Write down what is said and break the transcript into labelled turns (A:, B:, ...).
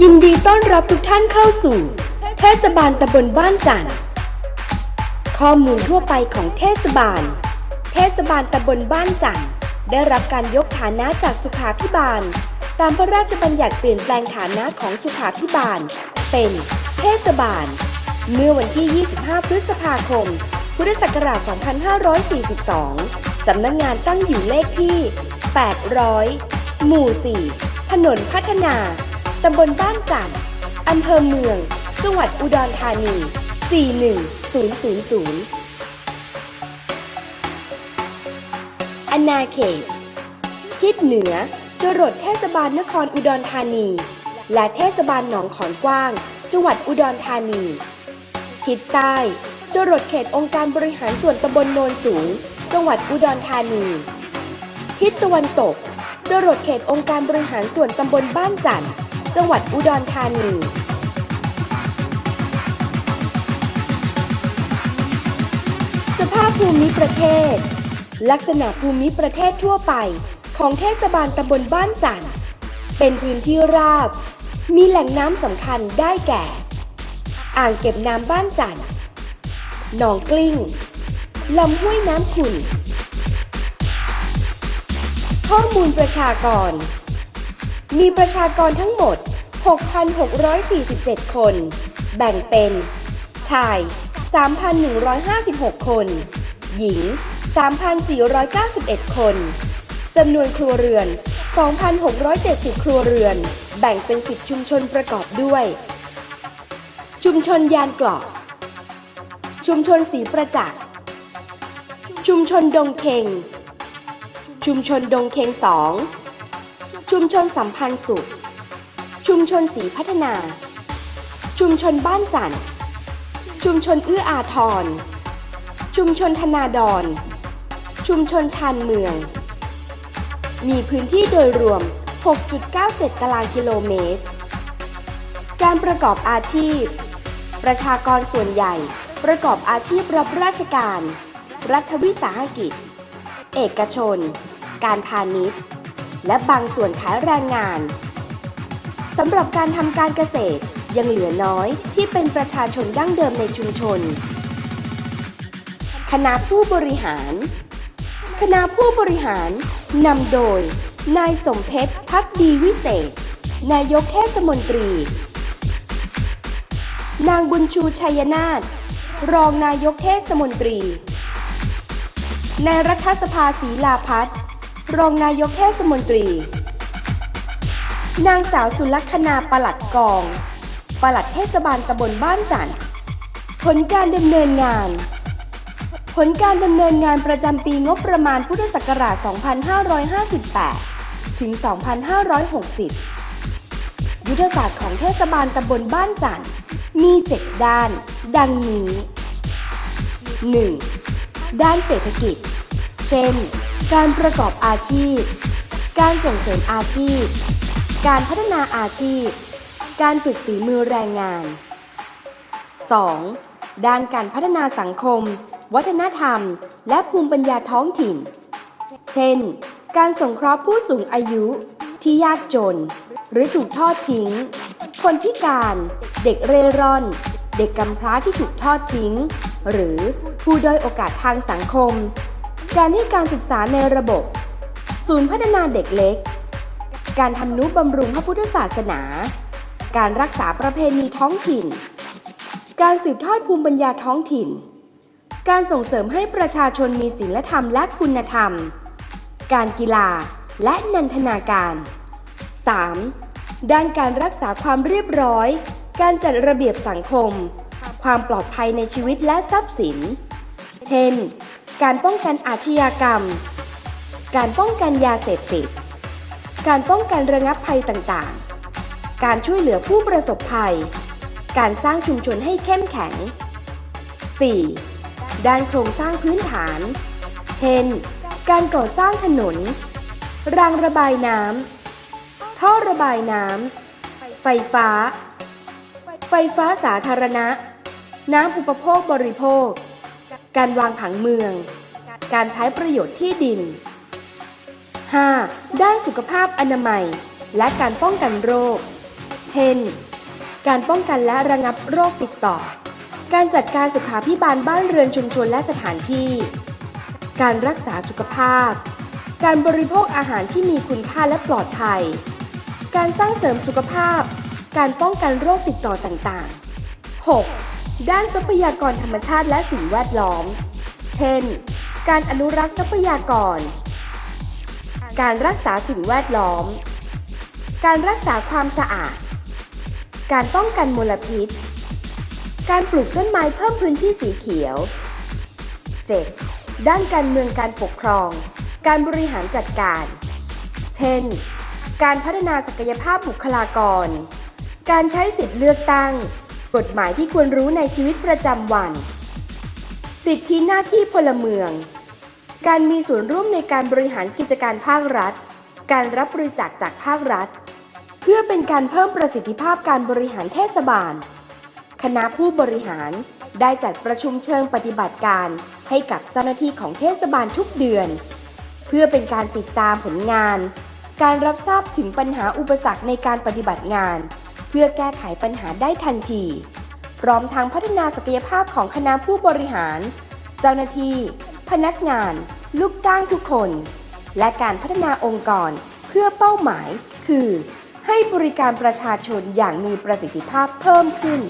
A: ยินดีต้อนรับทุกท่านเข้าสู่ เทศบาลตำบลบ้านจันทร์ข้อมูลทั่วไปของเทศบาล เทศบาลตำบลบ้านจันทร์ได้รับการยกฐานะจากสุขาพิบาล ตามพระราชบัญญัติเปลี่ยนแปลงฐานะของสุขาพิบาล เป็นเทศบาล เมื่อวันที่ 25 พฤษภาคม พุทธศักราช 2542 สำนักงานตั้งอยู่เลขที่ 800 หมู่ 4 ถนนพัฒนา ตำบลบ้านจันทร์อำเภอเมือง จังหวัดอุดรธานี 41000 อนาเขต ทิศเหนือจรดเทศบาลนครอุดรธานี และเทศบาลหนองขอนกว้าง จังหวัดอุดรธานี ทิศใต้จรดเขตองค์การบริหารส่วนตำบลโนนสูง จังหวัดอุดรธานี ทิศตะวันตกจรดเขตองค์การบริหารส่วนตำบลบ้านจันทร์ จังหวัดอุดรธานีสภาพภูมิประเทศ ลักษณะภูมิประเทศทั่วไป ของเทศบาลตำบลบ้านจันทร์เป็นพื้นที่ราบ มีแหล่งน้ำสำคัญได้แก่ อ่างเก็บน้ำบ้านจันทร์หนองกลิ้งลำห้วยน้ำขุ่นข้อมูลประชากร มีประชากรทั้งหมด 6,647 คน แบ่งเป็น ชาย 3,156 คน หญิง 3,491 คน จำนวนครัวเรือน 2,670 ครัวเรือน แบ่งเป็น 10 ชุมชนประกอบด้วย ชุมชนยานเกราะ ชุมชนสีประจักษ์ ชุมชนดงเคงชุมชนดงเคงสอง ชุมชนสัมพันธ์สุข ชุมชนสีพัฒนา ชุมชนบ้านจันทร์ชุมชนเอื้ออาทร ชุมชนธนาดรชุมชนชานเมือง มีพื้นที่โดยรวม 6.97 ตารางกิโลเมตร การประกอบอาชีพ ประชากรส่วนใหญ่ ประกอบอาชีพรับราชการ รัฐวิสาหกิจ เอกชน การพาณิชย์ และบางส่วนขายแรงงานสำหรับการทำการเกษตรยังเหลือน้อยที่เป็นประชาชนดั้งเดิมในชุมชน คณะผู้บริหาร คณะผู้บริหารนำโดย นายสมเพชรพักดีวิเศษ นายกเทศมนตรี นางบุญชูชัยนาทรองนายกเทศมนตรี นายรัฐสภาศรีลาพัฒน์ รองนายกเทศมนตรี นางสาวสุลักษณาปลัดกอง ปลัดเทศบาลตำบลบ้านจันทร์ผลการดำเนินงาน ผลการดำเนินงานประจำปีงบประมาณพุทธศักราช 2558 ถึง 2560 ยุทธศาสตร์ของเทศบาลตำบลบ้านจันทร์มี 7 ด้าน ดังนี้ 1. ด้านเศรษฐกิจ เช่น การประกอบอาชีพ การส่งเสริมอาชีพ การพัฒนาอาชีพ การฝึกฝีมือแรงงาน 2. ด้านการพัฒนาสังคม วัฒนธรรม และภูมิปัญญาท้องถิ่น เช่น การสงเคราะห์ผู้สูงอายุที่ยากจน หรือถูกทอดทิ้ง คนพิการ เด็กเร่ร่อน เด็กกำพร้าที่ถูกทอดทิ้ง หรือผู้ด้อยโอกาสทางสังคม การให้การศึกษาในระบบ ศูนย์พัฒนาเด็กเล็ก การทำนุบำรุงพระพุทธศาสนา การรักษาประเพณีท้องถิ่น การสืบทอดภูมิปัญญาท้องถิ่น การส่งเสริมให้ประชาชนมีศีลธรรมและคุณธรรม การกีฬาและนันทนาการ 3. ด้านการรักษาความเรียบร้อย การจัดระเบียบสังคม ความปลอดภัยในชีวิตและทรัพย์สิน เช่น การป้องกันอาชญากรรม การป้องกันยาเสพติด การป้องกันระงับภัยต่างๆ การช่วยเหลือผู้ประสบภัย การสร้างชุมชนให้เข้มแข็ง 4. ด้านโครงสร้างพื้นฐาน เช่น การก่อสร้างถนน รางระบายน้ำ ท่อระบายน้ำ ไฟฟ้า ไฟฟ้าสาธารณะ น้ำอุปโภคบริโภค การวางผังเมือง การใช้ประโยชน์ที่ดิน 5. ด้านสุขภาพอนามัย และการป้องกันโรค เช่น การป้องกันและระงับโรคติดต่อ การจัดการสุขาพิบาลบ้านเรือนชุมชนและสถานที่ การรักษาสุขภาพ การบริโภคอาหารที่มีคุณค่าและปลอดภัย การสร้างเสริมสุขภาพ การป้องกันโรคติดต่อต่างๆ 6. ด้านทรัพยากรธรรมชาติและสิ่งแวดล้อม เช่น การอนุรักษ์ทรัพยากร การรักษาสิ่งแวดล้อม การรักษาความสะอาด การป้องกันมลพิษ การปลูกต้นไม้เพิ่มพื้นที่สีเขียว 7. ด้านการเมืองการปกครอง การบริหารจัดการ เช่น การพัฒนาศักยภาพบุคลากร การใช้สิทธิ์เลือกตั้ง กฎหมายที่ควรรู้ในชีวิตประจำวัน สิทธิหน้าที่พลเมือง การมีส่วนร่วมในการบริหารกิจการภาครัฐ การรับบริจาคจากภาครัฐ เพื่อเป็นการเพิ่มประสิทธิภาพการบริหารเทศบาล คณะผู้บริหารได้จัดประชุมเชิงปฏิบัติการ ให้กับเจ้าหน้าที่ของเทศบาลทุกเดือน เพื่อเป็นการติดตามผลงาน การรับทราบถึงปัญหาอุปสรรคในการปฏิบัติงาน พื่อแก้ไขปัญหาได้ทันที พร้อมทั้งพัฒนาศักยภาพของคณะผู้บริหาร เจ้าหน้าที่ พนักงาน ลูกจ้างทุกคน และการพัฒนาองค์กรเพื่อเป้าหมาย คือ ให้บริการประชาชนอย่างมีประสิทธิภาพเพิ่มขึ้น